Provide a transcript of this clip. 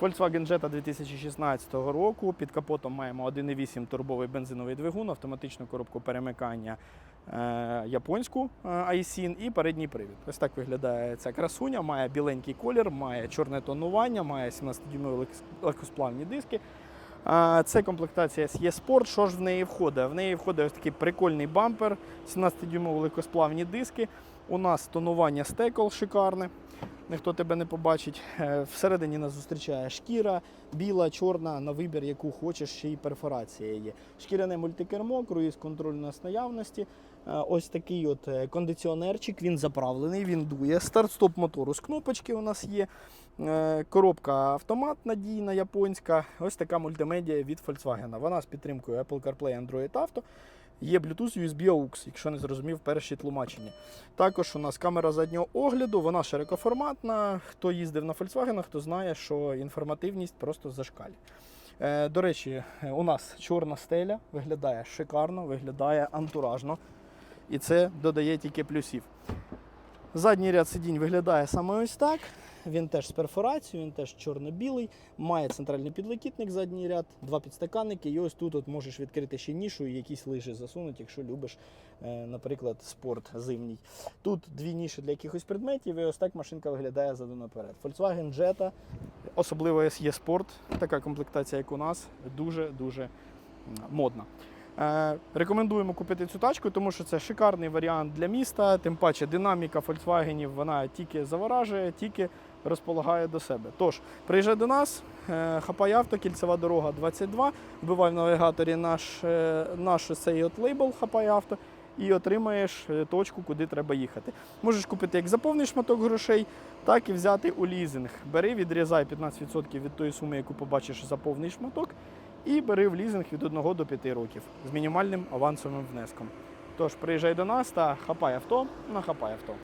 Volkswagen Jetta 2016 року. Під капотом маємо 1,8 турбовий бензиновий двигун, автоматичну коробку перемикання е, японську е, iSIN і передній привід. Ось так виглядає ця красуня. Має біленький колір, має чорне тонування, має 17-дюймові легкосплавні диски. Це комплектація SE Sport. Що ж в неї входить? В неї входить ось такий прикольний бампер, 17-дюймові легкосплавні диски. У нас тонування стекол шикарне. Ніхто тебе не побачить. Е, Всередині нас зустрічає шкіра, біла, чорна, на вибір, яку хочеш, ще й перфорація є. Шкіряне мультикермо, круїз контроль у нас наявності. Е, Ось такий от е, кондиціонерчик, він заправлений, він дує. Старт-стоп мотору з кнопочки у нас є. Коробка автомат надійна, японська. Ось така мультимедіа від Volkswagen. Вона з підтримкою Apple CarPlay, Android Auto. Є Bluetooth USB AUX, якщо не зрозумів перші тлумачення. Також у нас камера заднього огляду, вона широкоформатна. Хто їздив на Volkswagen, хто знає, що інформативність просто зашкалює. Е, До речі, у нас чорна стеля виглядає шикарно, виглядає антуражно. І це додає тільки плюсів. Задній ряд сидінь виглядає саме ось так. Він теж з перфорацією, він теж чорно-білий, має центральний підлокітник, задній ряд, два підстаканники. І ось тут от можеш відкрити ще нішу і якісь лижі засунути, якщо любиш, е, наприклад, спорт зимній. Тут дві ніші для якихось предметів, і ось так машинка виглядає заду наперед. Volkswagen Jetta, особливо SE Sport, така комплектація, як у нас, дуже-дуже модна. Е, Рекомендуємо купити цю тачку, тому що це шикарний варіант для міста. Тим паче динаміка Volkswagen вона тільки заворажує, тільки розполагає до себе. Тож, приїжджай до нас, е, хапай авто, кільцева дорога 22, вбивай в навігаторі наш, е, наш цей от лейбл хапай авто і отримаєш точку, куди треба їхати. Можеш купити як за повний шматок грошей, так і взяти у лізинг. Бери, відрізай 15% від тої суми, яку побачиш за повний шматок, і бери в лізинг від 1 до 5 років з мінімальним авансовим внеском. Тож приїжджай до нас та хапай авто на хапай авто.